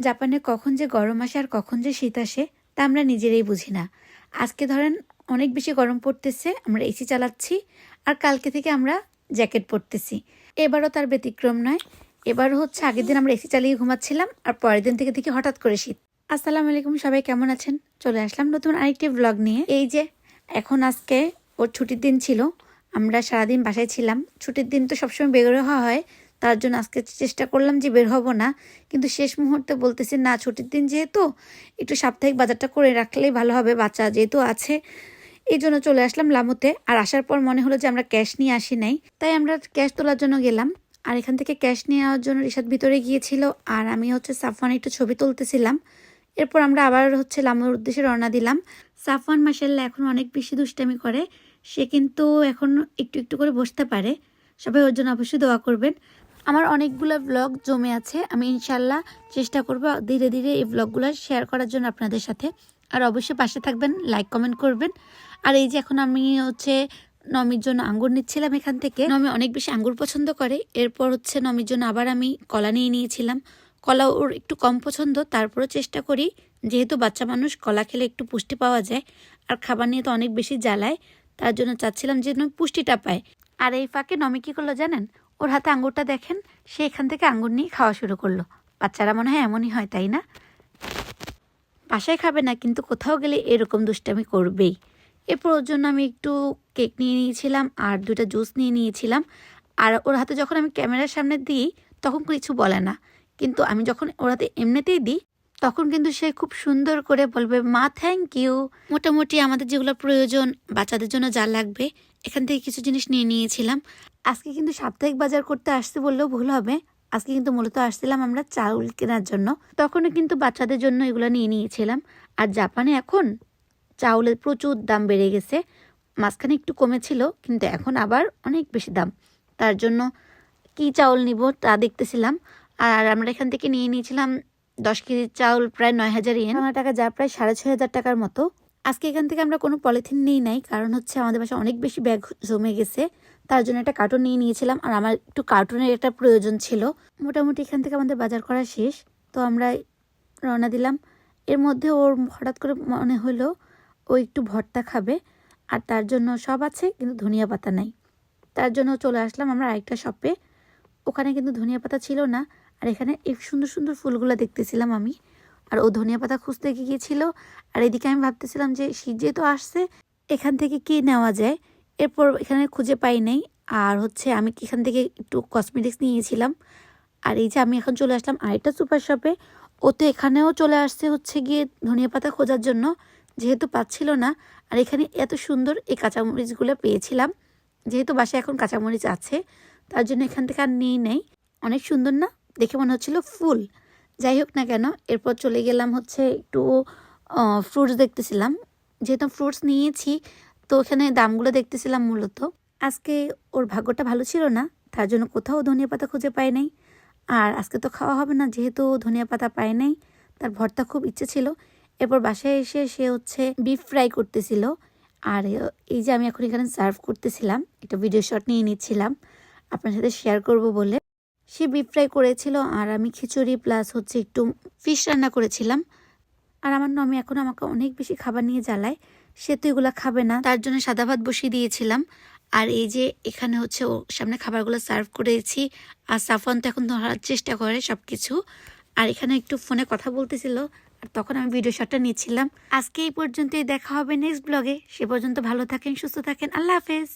জাপানে কখন যে গরম আসে আর কখন যে শীত আসে, তা আমরা নিজেরাই বুঝি না। আজকে ধরেন অনেক বেশি গরম পড়তেছে, আমরা এসি চালাচ্ছি, আর কালকে থেকে আমরা জ্যাকেট পরতেছি। এবারও তার ব্যতিক্রম নয়। এবার হচ্ছে আগের দিন আমরা এসি চালিয়ে ঘুমাচ্ছিলাম, আর পরের দিন থেকে থেকে হঠাৎ করে শীত। আসসালামু আলাইকুম, সবাই কেমন আছেন? চলে আসলাম নতুন আরেকটি ব্লগ নিয়ে। এই যে, এখন আজকে ওর ছুটির দিন ছিল, আমরা সারাদিন বাসায় ছিলাম। ছুটির দিন তো সবসময় বের হওয়া হয় তার জন্য আজকে চেষ্টা করলাম যে বের হব না। কিন্তু শেষ মুহূর্তে বলতেছে, না, ছুটির দিন যেহেতু, একটু সাপ্তাহিক বাজারটা করে রাখলেই ভালো হবে, বাচ্চা যেহেতু আছে। এই জন্য চলে আসলাম লামুতে। আর আসার পর মনে হলো যে আমরা ক্যাশ নিয়ে আসি নাই। তাই আমরা ক্যাশ তোলার জন্য গেলাম। আর এখান থেকে ক্যাশ নিয়ে নেওয়ার জন্য রিসাদ ভিতরে গিয়েছিল। আর আমি হচ্ছে সাফওয়ান একটু ছবি তুলতেছিলাম। এরপর আমরা আবার হচ্ছে লামুর উদ্দেশ্যে রওনা দিলাম। সাফওয়ান মাসাল্লাহ এখন অনেক বেশি দুষ্টামি করে। সে কিন্তু এখন একটু একটু করে বসতে পারে। সবাই ওর জন্য অবশ্যই দোয়া করবেন। আমার অনেকগুলো ব্লগ জমে আছে। আমি ইনশাল্লাহ চেষ্টা করব ধীরে ধীরে এই ব্লগগুলো শেয়ার করার জন্য আপনাদের সাথে। আর অবশ্যই পাশে থাকবেন লাইক কমেন্ট করবেন। আর এই যে এখন আমি হচ্ছে নমির জন্য আঙ্গুর নিচ্ছিলাম এখান থেকে। নমি অনেক বেশি আঙ্গুর পছন্দ করে। এরপর হচ্ছে নমির জন্য আবার আমি কলা নিয়ে নিয়েছিলাম। কলা ওর একটু কম পছন্দ, তারপরও চেষ্টা করি। যেহেতু বাচ্চা মানুষ, কলা খেলে একটু পুষ্টি পাওয়া যায়। আর খাবার নিয়ে তো অনেক বেশি জ্বালায়। তার জন্য চাচ্ছিলাম যে পুষ্টিটা পায়। আর এই ফাঁকে নমি কী করল জানেন? ওর হাতে আঙ্গুরটা দেখেন, সে এখান থেকে আঙ্গুর নিয়ে খাওয়া শুরু করল। বাচ্চারা মনে হয় এমনই হয়, তাই না? বাসায় খাবে না, কিন্তু কোথাও গেলে এরকম দুষ্টামি করবেই। এরপর ওর জন্য আমি একটু কেক নিয়ে নিয়েছিলাম আর দুটা জুস নিয়ে নিয়েছিলাম। আর ওর হাতে যখন আমি ক্যামেরার সামনে দিই, তখন কিছু বলে না। কিন্তু আমি যখন ওর হাতে এমনিতেই দিই, তখন কিন্তু সে খুব সুন্দর করে বলবে, মা থ্যাংক ইউ মোটামুটি আমাদের যেগুলো প্রয়োজন, বাচ্চাদের জন্য যা লাগবে এখান থেকে কিছু জিনিস নিয়ে নিয়েছিলাম। আজকে কিন্তু সাপ্তাহিক বাজার করতে আসতে বললেও ভুল হবে। আজকে কিন্তু মূলত আসছিলাম আমরা চাউল কেনার জন্য। তখনও কিন্তু বাচ্চাদের জন্য এগুলো নিয়ে নিয়েছিলাম। আর জাপানে এখন চাউলের প্রচুর দাম বেড়ে গেছে। মাঝখানে একটু কমেছিল, কিন্তু এখন আবার অনেক বেশি দাম। তার জন্য কি চাউল নিব তা দেখতেছিলাম। আর আমরা এখান থেকে নিয়ে নিয়েছিলাম দশ কেজি চাউল প্রায় নয় হাজার বাংলা টাকা যা প্রায় সাড়ে ছয় হাজার টাকার মতো। আজকে এখান থেকে আমরা কোনো পলিথিন নিই নাই, কারণ হচ্ছে আমাদের বাসায় অনেক বেশি ব্যাগ জমে গেছে। তার জন্য একটা কার্টুন নিয়ে নিয়েছিলাম, আর আমার একটু কার্টুনের একটা প্রয়োজন ছিল। মোটামুটি এখান থেকে আমাদের বাজার করা শেষ, তো আমরা রওনা দিলাম। এর মধ্যে ওর হঠাৎ করে মনে হলো, ও একটু ভর্তা খাবে, আর তার জন্য সব আছে, কিন্তু ধনিয়া পাতা নাই। তার জন্য চলে আসলাম আমরা আরেকটা শপে ওখানে কিন্তু ধনিয়া পাতা ছিল না, আর এখানে এই সুন্দর সুন্দর ফুলগুলো দেখতেছিলাম আমি। আর ও ধনিয়া পাতা খুঁজতে গিয়েছিল। আর এদিকে আমি ভাবতেছিলাম যে শীত যেহেতু আসছে, এখান থেকে কি নেওয়া যায়? এরপর এখানে খুঁজে পাই নাই। আর হচ্ছে আমি এখান থেকে একটু কসমেটিক্স নিয়েছিলাম। আর এই যে আমি এখন চলে আসলাম আরেকটা সুপার শপে ও তো এখানেও চলে আসছে হচ্ছে গিয়ে ধনিয়া পাতা খোঁজার জন্য, যেহেতু পাচ্ছিল না। আর এখানে এত সুন্দর এই কাঁচামরিচগুলো পেয়েছিলাম, যেহেতু বাসায় এখন কাঁচামরিচ আছে, তার জন্য এখান থেকে আর নিয়ে নেই। অনেক সুন্দর না? দেখে মনে হচ্ছিল ফুল। যাই হোক না কেন, এরপর চলে গেলাম হচ্ছে একটু ফ্রুটস দেখতেছিলাম। যেহেতু ফ্রুটস নিয়েছি, তো ওখানে দামগুলো দেখতেছিলাম মূলত। আজকে ওর ভাগ্যটা ভালো ছিল না, তার জন্য কোথাও ধনিয়া পাতা খুঁজে পায় নাই। আর আজকে তো খাওয়া হবে না, যেহেতু ধনিয়া পাতা পায় নাই, তার ভর্তা খুব ইচ্ছে ছিল। এরপর বাসায় এসে সে হচ্ছে বিফ ফ্রাই করতেছিল। আর এই যে আমি এখন এখানে সার্ভ করতেছিলাম, একটা ভিডিও শট নিয়ে নিচ্ছিলাম। আপনার সাথে শেয়ার করব বলে। সে বিফ ফ্রাই করেছিল আর আমি খিচুড়ি প্লাস হচ্ছে একটু ফিশ রান্না করেছিলাম। আর আমার নমি এখন আমাকে অনেক বেশি খাবার নিয়ে জ্বালায়, সে তো এগুলো খাবে না। তার জন্য সাদা ভাত বসিয়ে দিয়েছিলাম। আর এই যে এখানে হচ্ছে ও সামনে খাবারগুলো সার্ভ করেছি। আর সাফন তো এখন ধরার চেষ্টা করে সব কিছু আর এখানে একটু ফোনে কথা বলতেছিল। আর তখন আমি ভিডিও শটটা নিয়েছিলাম আজকে এই পর্যন্তই দেখা হবে নেক্সট ব্লগে সে পর্যন্ত ভালো থাকেন, সুস্থ থাকেন। আল্লাহ হাফেজ।